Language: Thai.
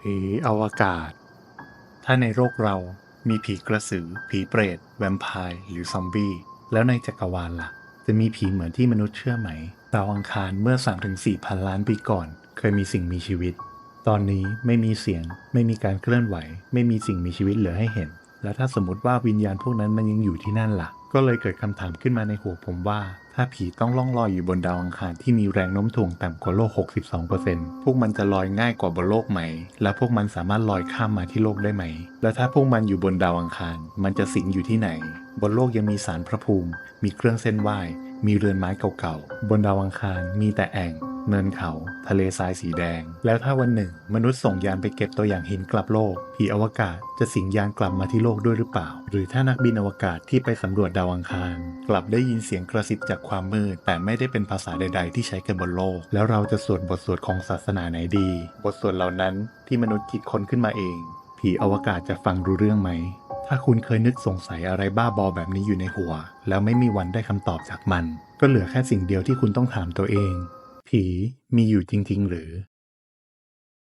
ผีอวกาศ ถ้าในโลกเรามีผีกระสือ ผีเปรต แวมไพร์หรือซอมบี้ แล้วในจักรวาลล่ะ จะมีผีเหมือนที่มนุษย์เชื่อไหม ดาวอังคารเมื่อ 3-4พันล้านปีก่อน เคยมีสิ่งมีชีวิต ตอนนี้ไม่มีเสียง ไม่มีการเคลื่อนไหว ไม่มีสิ่งมีชีวิตเหลือให้เห็น แล้วถ้าสมมติว่าวิญญาณพวกนั้นมันยังอยู่ที่นั่นล่ะ ก็เลยเกิดคำถามขึ้นมาในหัวผมว่า ถ้าผีต้องล่องลอยอยู่บนดาวอังคารที่มีแรงโน้มถ่วงต่ำกว่าโลก 62%พวกมันจะลอยง่ายกว่าบนโลกไหม และพวกมันสามารถลอยข้ามมาที่โลกได้ไหม และถ้าพวกมันอยู่บนดาวอังคาร มันจะสิงอยู่ที่ไหน บนโลกยังมีสารพระภูมิ มีเครื่องเส้นไหว้ มีเรือนไม้เก่าๆ บนดาวอังคารมีแต่แอ่ง เนินเขา ทะเลทรายสีแดง แล้วถ้าวันหนึ่ง มนุษย์ส่งยานไปเก็บตัวอย่างหินกลับโลก ผีอวกาศจะสิงยานกลับมาที่โลกด้วยหรือเปล่า หรือถ้านักบินอวกาศที่ไปสำรวจดาวอังคาร กลับได้ยินเสียงกระซิบจากความมืด แต่ไม่ได้เป็นภาษาใด ๆ ที่ใช้กันบนโลก แล้วเราจะสวดบทสวดของศาสนาไหนดี บทสวดเหล่านั้นที่มนุษย์คิดค้นขึ้นมาเอง ผีอวกาศจะฟังรู้เรื่องไหมถ้าคุณเคยนึกสงสัยอะไรบ้าบอแบบนี้อยู่ในหัว แล้วไม่มีวันได้คำตอบจากมัน ก็เหลือแค่สิ่งเดียวที่คุณต้องถามตัวเอง ผีมีอยู่จริงๆหรือ